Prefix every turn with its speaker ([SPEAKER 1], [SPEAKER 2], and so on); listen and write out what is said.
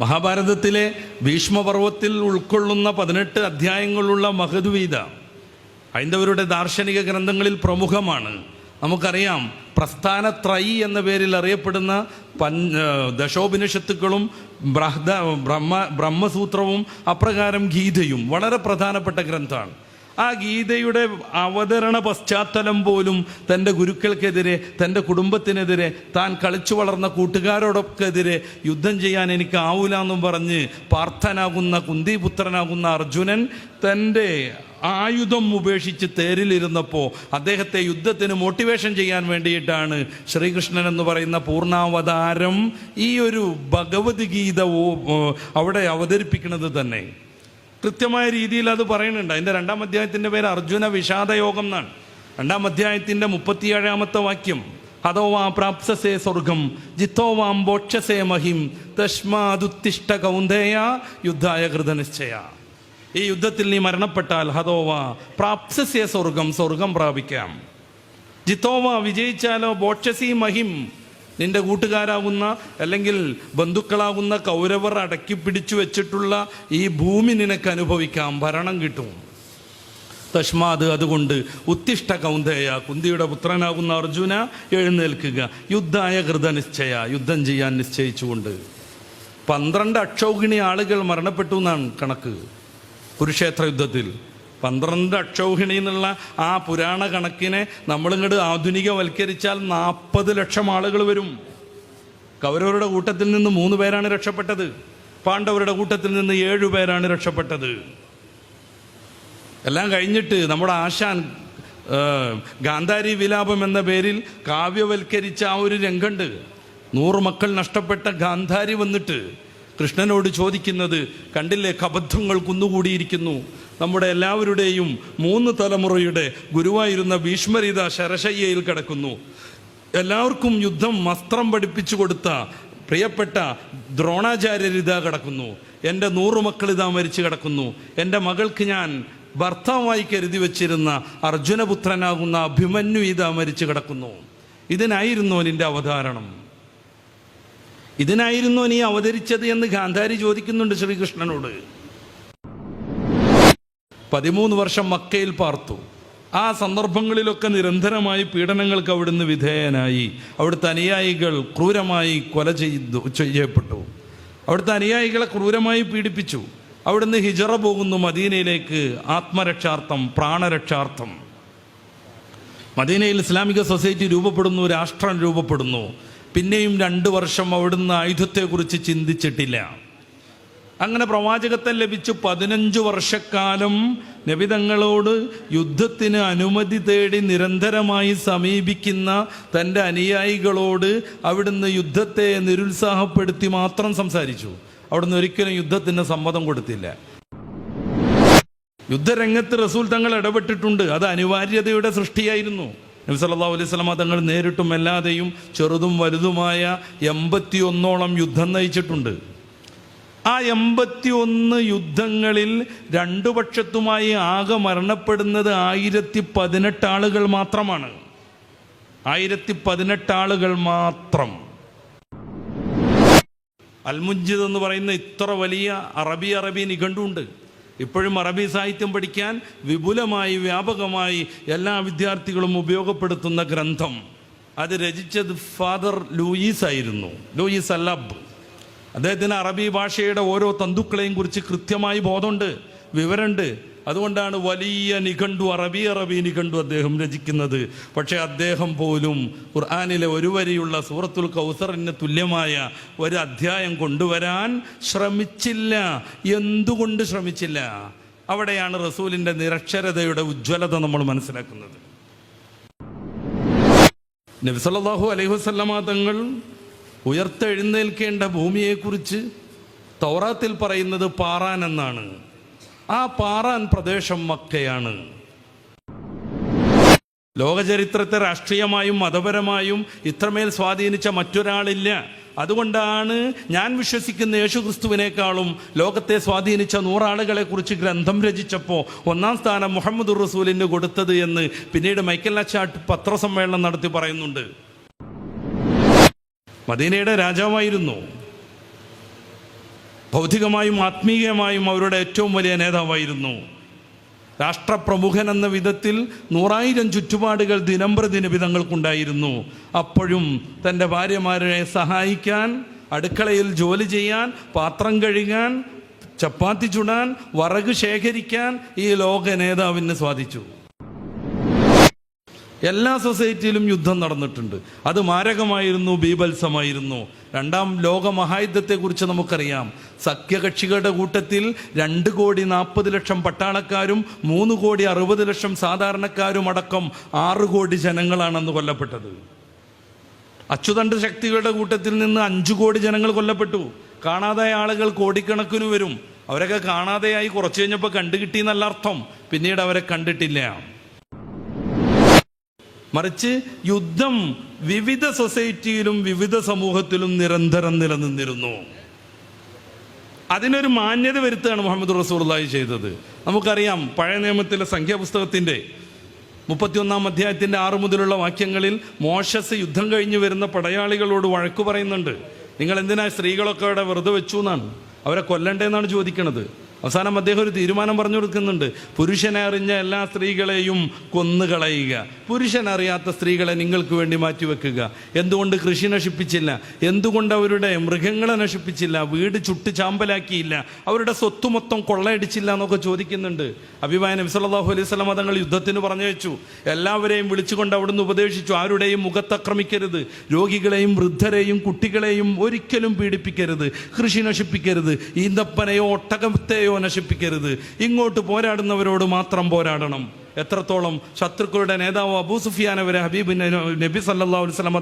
[SPEAKER 1] മഹാഭാരതത്തിലെ ഭീഷ്മപർവത്തിൽ ഉൾക്കൊള്ളുന്ന പതിനെട്ട് അധ്യായങ്ങളുള്ള മഹദ്വീത ഹൈന്ദവരുടെ ദാർശനിക ഗ്രന്ഥങ്ങളിൽ പ്രമുഖമാണ്. നമുക്കറിയാം പ്രസ്ഥാന ത്രൈ എന്ന പേരിൽ അറിയപ്പെടുന്ന പൻ ദശോപനിഷത്തുക്കളും ബ്രഹ്മ ബ്രഹ്മസൂത്രവും അപ്രകാരം ഗീതയും വളരെ പ്രധാനപ്പെട്ട ഗ്രന്ഥമാണ്. ആ ഗീതയുടെ അവതരണ പശ്ചാത്തലം പോലും തന്റെ ഗുരുക്കൾക്കെതിരെ തന്റെ കുടുംബത്തിനെതിരെ താൻ കളിച്ചു വളർന്ന കൂട്ടുകാരോടൊക്കെതിരെ യുദ്ധം ചെയ്യാൻ എനിക്ക് ആവൂല എന്നും പറഞ്ഞ് പാർത്ഥനാകുന്ന കുന്തിപുത്രനാകുന്ന അർജുനൻ തന്റെ ആയുധം ഉപേക്ഷിച്ച് തേരിലിരുന്നപ്പോൾ അദ്ദേഹത്തെ യുദ്ധത്തിന് മോട്ടിവേഷൻ ചെയ്യാൻ വേണ്ടിയിട്ടാണ് ശ്രീകൃഷ്ണൻ എന്ന് പറയുന്ന പൂർണാവതാരം ഈ ഒരു ഭഗവത്ഗീത അവിടെ അവതരിപ്പിക്കുന്നത് തന്നെ. കൃത്യമായ രീതിയിൽ അത് പറയുന്നുണ്ട്. അതിന്റെ രണ്ടാം അധ്യായത്തിന്റെ പേര് അർജുന വിഷാദയോഗം എന്നാണ്. രണ്ടാം അധ്യായത്തിന്റെ മുപ്പത്തിയേഴാമത്തെ വാക്യം അതോ വാ പ്രാപ്സസേ സ്വർഗം ജിത്തോ വാം ബോക്ഷസേ മഹിം തസ്മാതുത്തിഷ്ട കൗന്ദേയ യുദ്ധായ കൃതനിശ്ചയ. ഈ യുദ്ധത്തിൽ നീ മരണപ്പെട്ടാൽ ഹതോവ പ്രാപ്സസ്യ സ്വർഗം സ്വർഗം പ്രാപിക്കാം. ജിത്തോവ വിജയിച്ചാലോ ബോക്ഷസി മഹിം നിന്റെ കൂട്ടുകാരാകുന്ന അല്ലെങ്കിൽ ബന്ധുക്കളാകുന്ന കൗരവർ അടക്കി പിടിച്ചു വെച്ചിട്ടുള്ള ഈ ഭൂമി നിനക്ക് അനുഭവിക്കാം. ഭരണം കിട്ടും. തഷ്മാത് അതുകൊണ്ട് ഉത്തിഷ്ട കൗന്ദേയ കുന്തിയുടെ പുത്രനാകുന്ന അർജുന എഴുന്നേൽക്കുക. യുദ്ധായ കൃതനിശ്ചയ യുദ്ധം ചെയ്യാൻ നിശ്ചയിച്ചുകൊണ്ട്. പന്ത്രണ്ട് അക്ഷൗകിണി ആളുകൾ മരണപ്പെട്ടു എന്നാണ് കണക്ക്. കുരുക്ഷേത്ര യുദ്ധത്തിൽ പന്ത്രണ്ട് അക്ഷൗഹിണി എന്നുള്ള ആ പുരാണ കണക്കിനെ നമ്മളിങ്ങോട്ട് ആധുനികവൽക്കരിച്ചാൽ നാൽപ്പത് ലക്ഷം ആളുകൾ വരും. കൗരവരുടെ കൂട്ടത്തിൽ നിന്ന് മൂന്ന് പേരാണ് രക്ഷപ്പെട്ടത്. പാണ്ഡവരുടെ കൂട്ടത്തിൽ നിന്ന് ഏഴു പേരാണ് രക്ഷപ്പെട്ടത്. എല്ലാം കഴിഞ്ഞിട്ട് നമ്മുടെ ആശാൻ ഗാന്ധാരി വിലാപം എന്ന പേരിൽ കാവ്യവൽക്കരിച്ച ആ ഒരു രംഗണ്ട്. നൂറ് മക്കൾ നഷ്ടപ്പെട്ട ഗാന്ധാരി വന്നിട്ട് കൃഷ്ണനോട് ചോദിക്കുന്നത് കണ്ടില്ലേ കബദ്ധങ്ങൾ കുന്നുകൂടിയിരിക്കുന്നു. നമ്മുടെ എല്ലാവരുടെയും മൂന്ന് തലമുറയുടെ ഗുരുവായിരുന്ന ഭീഷ്മരിത ശരശയ്യയിൽ കിടക്കുന്നു. എല്ലാവർക്കും യുദ്ധം വസ്ത്രം പഠിപ്പിച്ചു കൊടുത്ത പ്രിയപ്പെട്ട ദ്രോണാചാര്യരിതാ കിടക്കുന്നു. എന്റെ നൂറു മക്കൾ ഇതാ മരിച്ചു കിടക്കുന്നു. എന്റെ മകൾക്ക് ഞാൻ ഭർത്താവായി കരുതി വച്ചിരുന്ന അർജുനപുത്രനാകുന്ന അഭിമന്യു ഇതാ മരിച്ചു കിടക്കുന്നു. ഇതിനായിരുന്നു നിന്റെ അവതാരണം. ഇതിനായിരുന്നു നീ അവതരിച്ചത് എന്ന് ഗാന്ധാരി ചോദിക്കുന്നുണ്ട് ശ്രീകൃഷ്ണനോട്. പതിമൂന്ന് വർഷം മക്കയിൽ പാർത്തു. ആ സന്ദർഭങ്ങളിലൊക്കെ നിരന്തരമായി പീഡനങ്ങൾക്ക് അവിടുന്ന് വിധേയനായി. അവിടുത്തെ അനുയായികൾ ക്രൂരമായി കൊല ചെയ്തു ചെയ്യപ്പെട്ടു. അവിടുത്തെ അനുയായികളെ ക്രൂരമായി പീഡിപ്പിച്ചു. അവിടുന്ന് ഹിജറ പോകുന്നു മദീനയിലേക്ക് ആത്മരക്ഷാർത്ഥം പ്രാണരക്ഷാർത്ഥം. മദീനയിൽ ഇസ്ലാമിക സൊസൈറ്റി രൂപപ്പെടുന്നു രാഷ്ട്രം രൂപപ്പെടുന്നു. പിന്നെയും രണ്ട് വർഷം അവിടുന്ന് ആയുധത്തെക്കുറിച്ച് ചിന്തിച്ചിട്ടില്ല. അങ്ങനെ പ്രവാചകത്വം ലഭിച്ചു പതിനഞ്ചു വർഷക്കാലം നബിതങ്ങളോട് യുദ്ധത്തിന് അനുമതി തേടി നിരന്തരമായി സമീപിക്കുന്ന തന്റെ അനുയായികളോട് അവിടുന്ന് യുദ്ധത്തെ നിരുത്സാഹപ്പെടുത്തി മാത്രം സംസാരിച്ചു. അവിടുന്ന് ഒരിക്കലും യുദ്ധത്തിന് സമ്മതം കൊടുത്തില്ല. യുദ്ധരംഗത്ത് റസൂൽ തങ്ങൾ ഇടപെട്ടിട്ടുണ്ട്. അത് അനിവാര്യതയുടെ സൃഷ്ടിയായിരുന്നു. നബി സല്ലല്ലാഹു അലൈഹി സ്വലമ തങ്ങൾ നേരിട്ടും അല്ലാതെയും ചെറുതും വലുതുമായ എൺപത്തി ഒന്നോളം യുദ്ധം നയിച്ചിട്ടുണ്ട്. ആ എൺപത്തി ഒന്ന് യുദ്ധങ്ങളിൽ രണ്ടു പക്ഷത്തുമായി ആകെ മരണപ്പെടുന്നത് ആയിരത്തി പതിനെട്ട് ആളുകൾ മാത്രമാണ്. ആയിരത്തി പതിനെട്ട് ആളുകൾ മാത്രം. അൽമുജിദ് എന്ന് പറയുന്ന ഇത്ര വലിയ അറബി അറബി നിഘണ്ടുണ്ട്. ഇപ്പോഴും അറബി സാഹിത്യം പഠിക്കാൻ വിപുലമായി വ്യാപകമായി എല്ലാ വിദ്യാർത്ഥികളും ഉപയോഗപ്പെടുത്തുന്ന ഗ്രന്ഥം. അത് രചിച്ചത് ഫാദർ ലൂയിസ് ആയിരുന്നു. ലൂയിസ് അല്ലബ്. അദ്ദേഹത്തിന് അറബി ഭാഷയുടെ ഓരോ തന്തുക്കളെയും കുറിച്ച് കൃത്യമായി ബോധമുണ്ട് വിവരമുണ്ട്. അതുകൊണ്ടാണ് വലിയ നിഘണ്ടു അറബി അറബി നിഘണ്ടു അദ്ദേഹം രചിക്കുന്നത്. പക്ഷേ അദ്ദേഹം പോലും ഖുർആാനിലെ ഒരു വരിയുള്ള സൂറത്തുൽ കൗസറിന് തുല്യമായ ഒരു അധ്യായം കൊണ്ടുവരാൻ ശ്രമിച്ചില്ല. എന്തുകൊണ്ട് ശ്രമിച്ചില്ല? അവിടെയാണ് റസൂലിന്റെ നിരക്ഷരതയുടെ ഉജ്ജ്വലത നമ്മൾ മനസ്സിലാക്കുന്നത്. നബിസല്ലാഹു അലൈഹി വസല്ലമ തങ്ങൾ ഉയർത്തെഴുന്നേൽക്കേണ്ട ഭൂമിയെക്കുറിച്ച് തൗറാത്തിൽ പറയുന്നത് പാറാൻ എന്നാണ്. ആ പാറാൻ പ്രദേശം മക്കയാണ്. ലോകചരിത്രത്തെ രാഷ്ട്രീയമായും മതപരമായും ഇത്രമേൽ സ്വാധീനിച്ച മറ്റൊരാളില്ല. അതുകൊണ്ടാണ് ഞാൻ വിശ്വസിക്കുന്ന യേശുക്രിസ്തുവിനേക്കാളും ലോകത്തെ സ്വാധീനിച്ച നൂറാളുകളെ കുറിച്ച് ഗ്രന്ഥം രചിച്ചപ്പോൾ ഒന്നാം സ്ഥാനം മുഹമ്മദ് റസൂലിന് കൊടുത്തത് എന്ന് പിന്നീട് മൈക്കൽ അച്ചാട്ട് പത്രസമ്മേളനം നടത്തി പറയുന്നുണ്ട്. മദീനയുടെ രാജാവായിരുന്നു. ഭൗതികമായും ആത്മീയമായും അവരുടെ ഏറ്റവും വലിയ നേതാവായിരുന്നു. രാഷ്ട്രപ്രമുഖൻ എന്ന വിധത്തിൽ നൂറായിരം ചുറ്റുപാടുകൾ ദിനംപ്രതി വിധങ്ങൾക്കുണ്ടായിരുന്നു. അപ്പോഴും തന്റെ ഭാര്യമാരെ സഹായിക്കാൻ അടുക്കളയിൽ ജോലി ചെയ്യാൻ പാത്രം കഴുകാൻ ചപ്പാത്തി ചുടാൻ വറക് ശേഖരിക്കാൻ ഈ ലോക നേതാവിന് സാധിച്ചു എല്ലാ സൊസൈറ്റിയിലും യുദ്ധം നടന്നിട്ടുണ്ട്. അത് മാരകമായിരുന്നു ബീഭത്സമായിരുന്നു. രണ്ടാം ലോക മഹായുദ്ധത്തെക്കുറിച്ച് നമുക്കറിയാം. സഖ്യകക്ഷികളുടെ കൂട്ടത്തിൽ രണ്ട് കോടി നാൽപ്പത് ലക്ഷം പട്ടാളക്കാരും മൂന്ന് കോടി അറുപത് ലക്ഷം സാധാരണക്കാരും അടക്കം ആറ് കോടി ജനങ്ങളാണെന്ന് കൊല്ലപ്പെട്ടത്. അച്ചുതണ്ട് ശക്തികളുടെ കൂട്ടത്തിൽ നിന്ന് അഞ്ചു കോടി ജനങ്ങൾ കൊല്ലപ്പെട്ടു. കാണാതായ ആളുകൾ കോടിക്കണക്കിന് വരും. അവരൊക്കെ കാണാതെയായി കുറച്ച് കഴിഞ്ഞപ്പോൾ കണ്ടുകിട്ടി എന്നല്ല അർത്ഥം. പിന്നീട് അവരെ കണ്ടിട്ടില്ല. മറിച്ച് യുദ്ധം വിവിധ സൊസൈറ്റിയിലും വിവിധ സമൂഹത്തിലും നിരന്തരം നിലനിന്നിരുന്നു. അതിനൊരു മാന്യത വരുത്തുകയാണ് മുഹമ്മദ് റസൂർലായി ചെയ്തത്. നമുക്കറിയാം പഴയ നിയമത്തിലെ സംഖ്യാപുസ്തകത്തിന്റെ മുപ്പത്തിയൊന്നാം അധ്യായത്തിന്റെ ആറു മുതലുള്ള വാക്യങ്ങളിൽ മോശസ് യുദ്ധം കഴിഞ്ഞു വരുന്ന പടയാളികളോട് വഴക്കു പറയുന്നുണ്ട്. നിങ്ങൾ എന്തിനാ സ്ത്രീകളൊക്കെ അവിടെ വെറുതെ വെച്ചു എന്നാണ് അവരെ കൊല്ലണ്ടേന്നാണ് ചോദിക്കണത്. അവസാനം അദ്ദേഹം ഒരു തീരുമാനം പറഞ്ഞു കൊടുക്കുന്നുണ്ട്. പുരുഷനെ അറിഞ്ഞ എല്ലാ സ്ത്രീകളെയും കൊന്നുകളയുക. പുരുഷനറിയാത്ത സ്ത്രീകളെ നിങ്ങൾക്ക് വേണ്ടി മാറ്റിവെക്കുക. എന്തുകൊണ്ട് കൃഷി നശിപ്പിച്ചില്ല? എന്തുകൊണ്ട് അവരുടെ മൃഗങ്ങളെ നശിപ്പിച്ചില്ല? വീട് ചുട്ട് ചാമ്പലാക്കിയില്ല? അവരുടെ സ്വത്ത് മൊത്തം കൊള്ളയടിച്ചില്ല എന്നൊക്കെ ചോദിക്കുന്നുണ്ട്. അഭിമായ നബി അലൈഹി സ്വലം തങ്ങൾ യുദ്ധത്തിന് പറഞ്ഞു വെച്ചു എല്ലാവരെയും വിളിച്ചുകൊണ്ട് അവിടുന്ന് ഉപദേശിച്ചു. ആരുടെയും മുഖത്താക്രമിക്കരുത് രോഗികളെയും വൃദ്ധരെയും കുട്ടികളെയും ഒരിക്കലും പീഡിപ്പിക്കരുത്. കൃഷി നശിപ്പിക്കരുത്. ഈന്തപ്പനയോ ഒട്ടകത്തെയോ നശിപ്പിക്കരുത്. ഇങ്ങോട്ട് പോരാടുന്നവരോട് മാത്രം പോരാടണം. എത്രത്തോളം ശത്രുക്കളുടെ നേതാവ് അബൂ സുഫിയാൻ അവരെ ഹബീബ് നബി സല്ലാ വസല്ലം